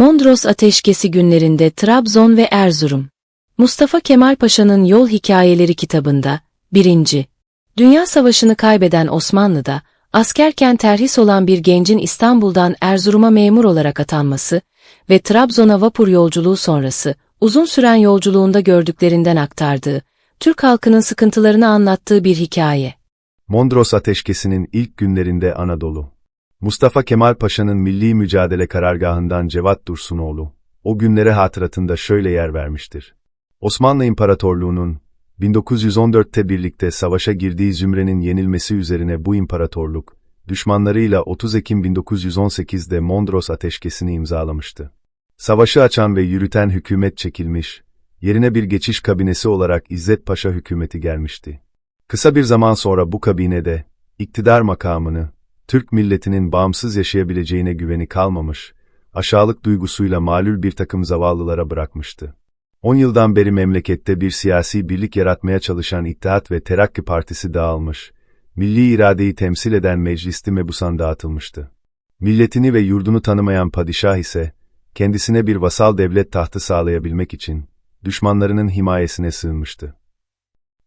Mondros Ateşkesi günlerinde Trabzon ve Erzurum. Mustafa Kemal Paşa'nın Yol Hikayeleri kitabında, 1. Dünya Savaşı'nı kaybeden Osmanlı'da, askerken terhis olan bir gencin İstanbul'dan Erzurum'a memur olarak atanması ve Trabzon'a vapur yolculuğu sonrası, uzun süren yolculuğunda gördüklerinden aktardığı, Türk halkının sıkıntılarını anlattığı bir hikaye. Mondros Ateşkesi'nin ilk günlerinde Anadolu. Mustafa Kemal Paşa'nın milli mücadele karargahından Cevat Dursunoğlu, o günlere hatıratında şöyle yer vermiştir. Osmanlı İmparatorluğu'nun 1914'te birlikte savaşa girdiği zümrenin yenilmesi üzerine bu imparatorluk, düşmanlarıyla 30 Ekim 1918'de Mondros Ateşkesi'ni imzalamıştı. Savaşı açan ve yürüten hükümet çekilmiş, yerine bir geçiş kabinesi olarak İzzet Paşa hükümeti gelmişti. Kısa bir zaman sonra bu kabinede, iktidar makamını, Türk milletinin bağımsız yaşayabileceğine güveni kalmamış, aşağılık duygusuyla malul bir takım zavallılara bırakmıştı. 10 yıldan beri memlekette bir siyasi birlik yaratmaya çalışan İttihat ve Terakki Partisi dağılmış, milli iradeyi temsil eden meclisti mebusan dağıtılmıştı. Milletini ve yurdunu tanımayan padişah ise, kendisine bir vasal devlet tahtı sağlayabilmek için, düşmanlarının himayesine sığınmıştı.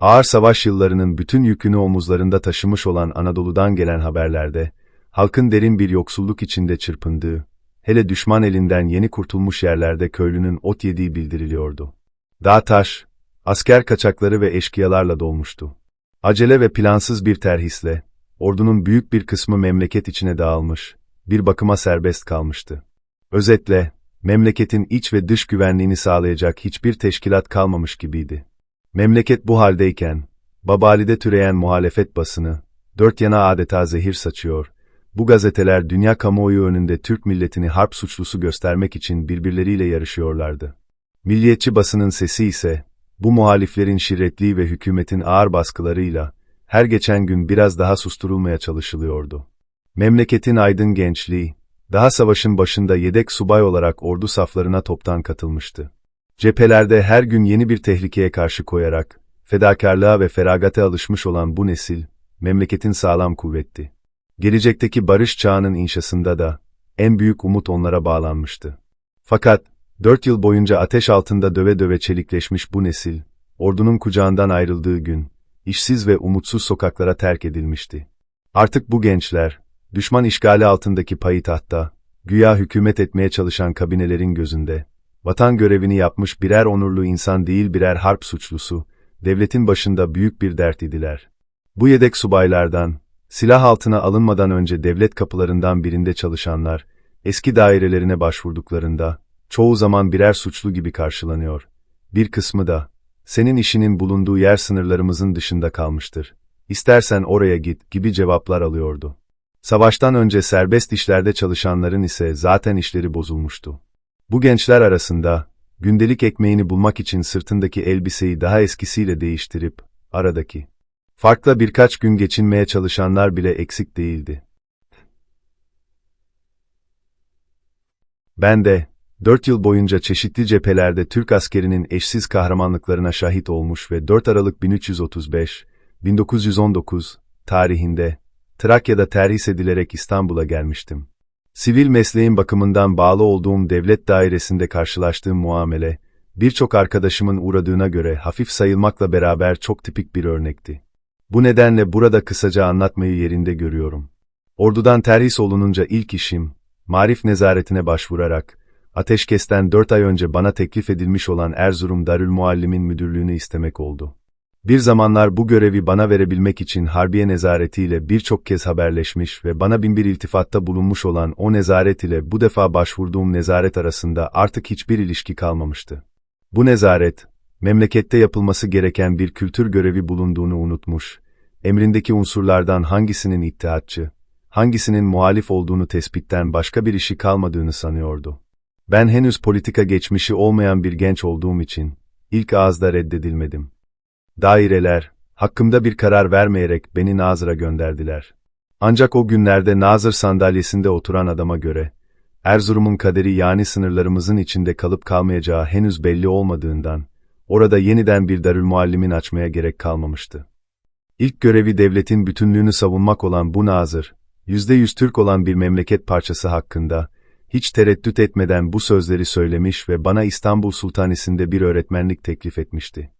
Ağır savaş yıllarının bütün yükünü omuzlarında taşımış olan Anadolu'dan gelen haberlerde, halkın derin bir yoksulluk içinde çırpındığı, hele düşman elinden yeni kurtulmuş yerlerde köylünün ot yediği bildiriliyordu. Dağ taş, asker kaçakları ve eşkıyalarla dolmuştu. Acele ve plansız bir terhisle, ordunun büyük bir kısmı memleket içine dağılmış, bir bakıma serbest kalmıştı. Özetle, memleketin iç ve dış güvenliğini sağlayacak hiçbir teşkilat kalmamış gibiydi. Memleket bu haldeyken, Babali'de türeyen muhalefet basını, dört yana adeta zehir saçıyor, bu gazeteler dünya kamuoyu önünde Türk milletini harp suçlusu göstermek için birbirleriyle yarışıyorlardı. Milliyetçi basının sesi ise, bu muhaliflerin şirretliği ve hükümetin ağır baskılarıyla, her geçen gün biraz daha susturulmaya çalışılıyordu. Memleketin aydın gençliği, daha savaşın başında yedek subay olarak ordu saflarına toptan katılmıştı. Cephelerde her gün yeni bir tehlikeye karşı koyarak, fedakarlığa ve feragate alışmış olan bu nesil, memleketin sağlam kuvvetti. Gelecekteki barış çağının inşasında da, en büyük umut onlara bağlanmıştı. Fakat, dört yıl boyunca ateş altında döve döve çelikleşmiş bu nesil, ordunun kucağından ayrıldığı gün, işsiz ve umutsuz sokaklara terk edilmişti. Artık bu gençler, düşman işgali altındaki payitahtta, güya hükümet etmeye çalışan kabinelerin gözünde, vatan görevini yapmış birer onurlu insan değil birer harp suçlusu, devletin başında büyük bir dert idiler. Bu yedek subaylardan, silah altına alınmadan önce devlet kapılarından birinde çalışanlar, eski dairelerine başvurduklarında, çoğu zaman birer suçlu gibi karşılanıyor. Bir kısmı da, senin işinin bulunduğu yer sınırlarımızın dışında kalmıştır. İstersen oraya git gibi cevaplar alıyordu. Savaştan önce serbest işlerde çalışanların ise zaten işleri bozulmuştu. Bu gençler arasında, gündelik ekmeğini bulmak için sırtındaki elbiseyi daha eskisiyle değiştirip, aradaki, farkla birkaç gün geçinmeye çalışanlar bile eksik değildi. Ben de, dört yıl boyunca çeşitli cephelerde Türk askerinin eşsiz kahramanlıklarına şahit olmuş ve 4 Aralık 1335, 1919 tarihinde, Trakya'da terhis edilerek İstanbul'a gelmiştim. Sivil mesleğin bakımından bağlı olduğum devlet dairesinde karşılaştığım muamele, birçok arkadaşımın uğradığına göre hafif sayılmakla beraber çok tipik bir örnekti. Bu nedenle burada kısaca anlatmayı yerinde görüyorum. Ordudan terhis olununca ilk işim, marif nezaretine başvurarak, ateşkesten dört ay önce bana teklif edilmiş olan Erzurum Darülmuallim'in müdürlüğünü istemek oldu. Bir zamanlar bu görevi bana verebilmek için Harbiye nezaretiyle birçok kez haberleşmiş ve bana binbir iltifatta bulunmuş olan o nezaret ile bu defa başvurduğum nezaret arasında artık hiçbir ilişki kalmamıştı. Bu nezaret, memlekette yapılması gereken bir kültür görevi bulunduğunu unutmuş, emrindeki unsurlardan hangisinin ittihatçı, hangisinin muhalif olduğunu tespitten başka bir işi kalmadığını sanıyordu. Ben henüz politika geçmişi olmayan bir genç olduğum için, ilk ağızda reddedilmedim. Daireler, hakkımda bir karar vermeyerek beni Nazır'a gönderdiler. Ancak o günlerde Nazır sandalyesinde oturan adama göre, Erzurum'un kaderi yani sınırlarımızın içinde kalıp kalmayacağı henüz belli olmadığından, orada yeniden bir darülmuallimin açmaya gerek kalmamıştı. İlk görevi devletin bütünlüğünü savunmak olan bu Nazır, yüzde yüz Türk olan bir memleket parçası hakkında, hiç tereddüt etmeden bu sözleri söylemiş ve bana İstanbul Sultanisi'nde bir öğretmenlik teklif etmişti.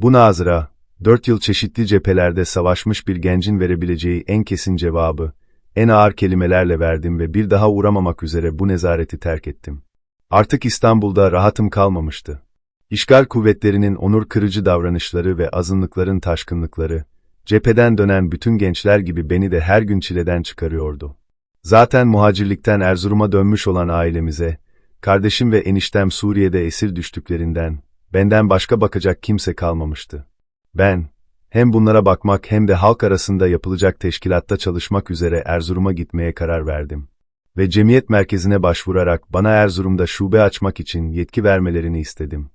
Bu nazıra, dört yıl çeşitli cephelerde savaşmış bir gencin verebileceği en kesin cevabı, en ağır kelimelerle verdim ve bir daha uğramamak üzere bu nezareti terk ettim. Artık İstanbul'da rahatım kalmamıştı. İşgal kuvvetlerinin onur kırıcı davranışları ve azınlıkların taşkınlıkları, cepheden dönen bütün gençler gibi beni de her gün çileden çıkarıyordu. Zaten muhacirlikten Erzurum'a dönmüş olan ailemize, kardeşim ve eniştem Suriye'de esir düştüklerinden, benden başka bakacak kimse kalmamıştı. Ben, hem bunlara bakmak hem de halk arasında yapılacak teşkilatta çalışmak üzere Erzurum'a gitmeye karar verdim. Ve cemiyet merkezine başvurarak bana Erzurum'da şube açmak için yetki vermelerini istedim.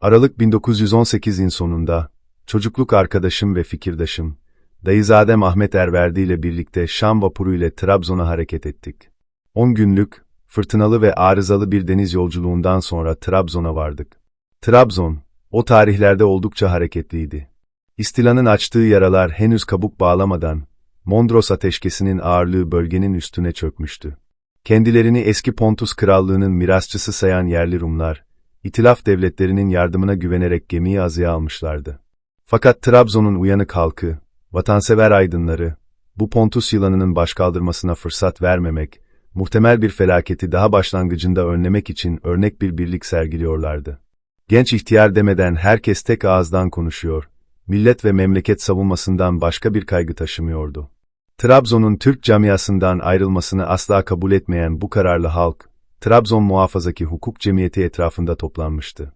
Aralık 1918'in sonunda, çocukluk arkadaşım ve fikirdaşım, Dayızadem Ahmet Erverdi ile birlikte Şam vapuru ile Trabzon'a hareket ettik. 10 günlük, fırtınalı ve arızalı bir deniz yolculuğundan sonra Trabzon'a vardık. Trabzon, o tarihlerde oldukça hareketliydi. İstilanın açtığı yaralar henüz kabuk bağlamadan, Mondros ateşkesinin ağırlığı bölgenin üstüne çökmüştü. Kendilerini eski Pontus krallığının mirasçısı sayan yerli Rumlar, İtilaf devletlerinin yardımına güvenerek gemiyi azıya almışlardı. Fakat Trabzon'un uyanık halkı, vatansever aydınları, bu Pontus yılanının başkaldırmasına fırsat vermemek, muhtemel bir felaketi daha başlangıcında önlemek için örnek bir birlik sergiliyorlardı. Genç ihtiyar demeden herkes tek ağızdan konuşuyor, millet ve memleket savunmasından başka bir kaygı taşımıyordu. Trabzon'un Türk camiasından ayrılmasını asla kabul etmeyen bu kararlı halk, Trabzon Muhafazaki Hukuk Cemiyeti etrafında toplanmıştı.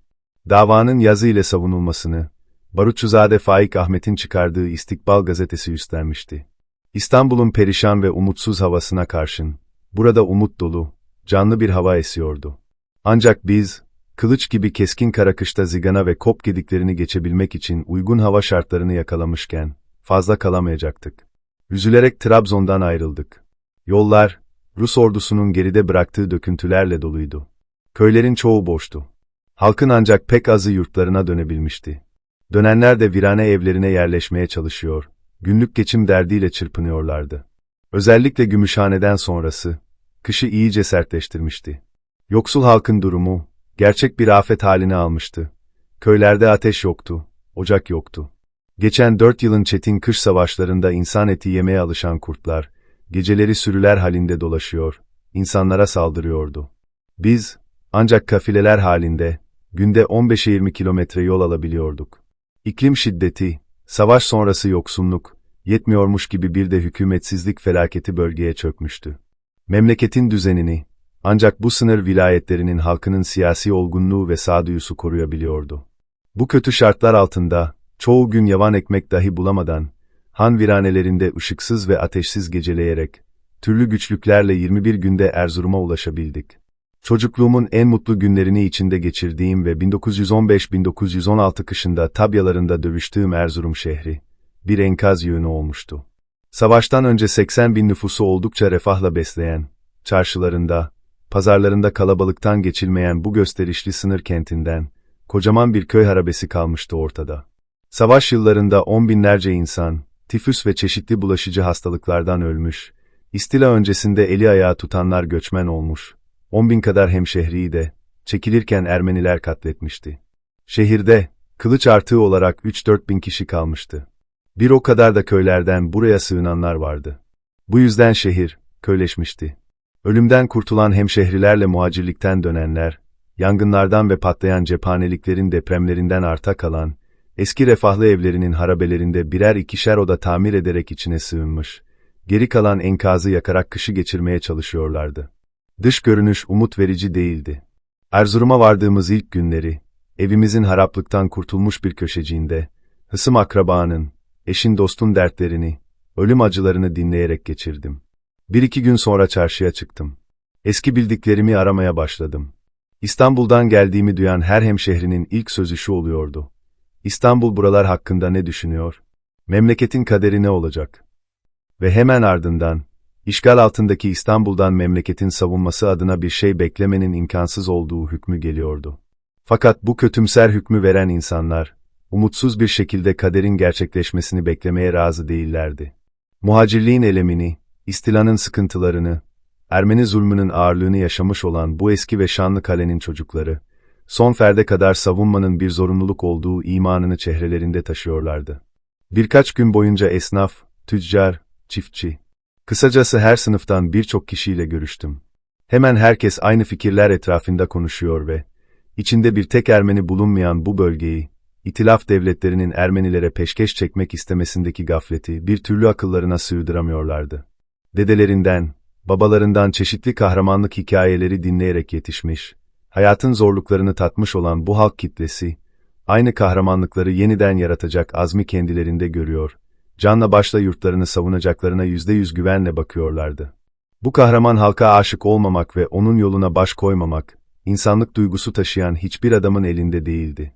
Davanın yazı ile savunulmasını, Barutçuzade Faik Ahmet'in çıkardığı İstikbal gazetesi üstlenmişti. İstanbul'un perişan ve umutsuz havasına karşın, burada umut dolu, canlı bir hava esiyordu. Ancak biz, kılıç gibi keskin karakışta zigana ve kop gediklerini geçebilmek için uygun hava şartlarını yakalamışken, fazla kalamayacaktık. Üzülerek Trabzon'dan ayrıldık. Yollar, Rus ordusunun geride bıraktığı döküntülerle doluydu. Köylerin çoğu boştu. Halkın ancak pek azı yurtlarına dönebilmişti. Dönenler de virane evlerine yerleşmeye çalışıyor, günlük geçim derdiyle çırpınıyorlardı. Özellikle Gümüşhane'den sonrası, kışı iyice sertleştirmişti. Yoksul halkın durumu, gerçek bir afet halini almıştı. Köylerde ateş yoktu, ocak yoktu. Geçen dört yılın çetin kış savaşlarında insan eti yemeye alışan kurtlar, geceleri sürüler halinde dolaşıyor, insanlara saldırıyordu. Biz, ancak kafileler halinde, günde 15'e 20 kilometre yol alabiliyorduk. İklim şiddeti, savaş sonrası yoksunluk, yetmiyormuş gibi bir de hükümetsizlik felaketi bölgeye çökmüştü. Memleketin düzenini, ancak bu sınır vilayetlerinin halkının siyasi olgunluğu ve sağduyusu koruyabiliyordu. Bu kötü şartlar altında, çoğu gün yavan ekmek dahi bulamadan, han viranelerinde ışıksız ve ateşsiz geceleyerek, türlü güçlüklerle 21 günde Erzurum'a ulaşabildik. Çocukluğumun en mutlu günlerini içinde geçirdiğim ve 1915-1916 kışında tabyalarında dövüştüğüm Erzurum şehri, bir enkaz yığını olmuştu. Savaştan önce 80 bin nüfusu oldukça refahla besleyen, çarşılarında, pazarlarında kalabalıktan geçilmeyen bu gösterişli sınır kentinden, kocaman bir köy harabesi kalmıştı ortada. Savaş yıllarında on binlerce insan, tifüs ve çeşitli bulaşıcı hastalıklardan ölmüş, istila öncesinde eli ayağı tutanlar göçmen olmuş, on bin kadar hemşehriyi de, çekilirken Ermeniler katletmişti. Şehirde, kılıç artığı olarak 3-4 bin kişi kalmıştı. Bir o kadar da köylerden buraya sığınanlar vardı. Bu yüzden şehir, köyleşmişti. Ölümden kurtulan hemşehrilerle muhacirlikten dönenler, yangınlardan ve patlayan cephaneliklerin depremlerinden arta kalan, eski refahlı evlerinin harabelerinde birer ikişer oda tamir ederek içine sığınmış, geri kalan enkazı yakarak kışı geçirmeye çalışıyorlardı. Dış görünüş umut verici değildi. Erzurum'a vardığımız ilk günleri, evimizin haraplıktan kurtulmuş bir köşeciğinde, hısım akrabanın, eşin dostun dertlerini, ölüm acılarını dinleyerek geçirdim. Bir iki gün sonra çarşıya çıktım. Eski bildiklerimi aramaya başladım. İstanbul'dan geldiğimi duyan her hemşehrinin ilk sözü şu oluyordu. İstanbul buralar hakkında ne düşünüyor? Memleketin kaderi ne olacak? Ve hemen ardından, işgal altındaki İstanbul'dan memleketin savunması adına bir şey beklemenin imkansız olduğu hükmü geliyordu. Fakat bu kötümser hükmü veren insanlar, umutsuz bir şekilde kaderin gerçekleşmesini beklemeye razı değillerdi. Muhacirliğin elemini, istilanın sıkıntılarını, Ermeni zulmünün ağırlığını yaşamış olan bu eski ve şanlı kalenin çocukları, son ferde kadar savunmanın bir zorunluluk olduğu imanını çehrelerinde taşıyorlardı. Birkaç gün boyunca esnaf, tüccar, çiftçi, kısacası her sınıftan birçok kişiyle görüştüm. Hemen herkes aynı fikirler etrafında konuşuyor ve, içinde bir tek Ermeni bulunmayan bu bölgeyi, İtilaf devletlerinin Ermenilere peşkeş çekmek istemesindeki gafleti bir türlü akıllarına sığdıramıyorlardı. Dedelerinden, babalarından çeşitli kahramanlık hikayeleri dinleyerek yetişmiş, hayatın zorluklarını tatmış olan bu halk kitlesi, aynı kahramanlıkları yeniden yaratacak azmi kendilerinde görüyor, canla başla yurtlarını savunacaklarına yüzde yüz güvenle bakıyorlardı. Bu kahraman halka aşık olmamak ve onun yoluna baş koymamak, insanlık duygusu taşıyan hiçbir adamın elinde değildi.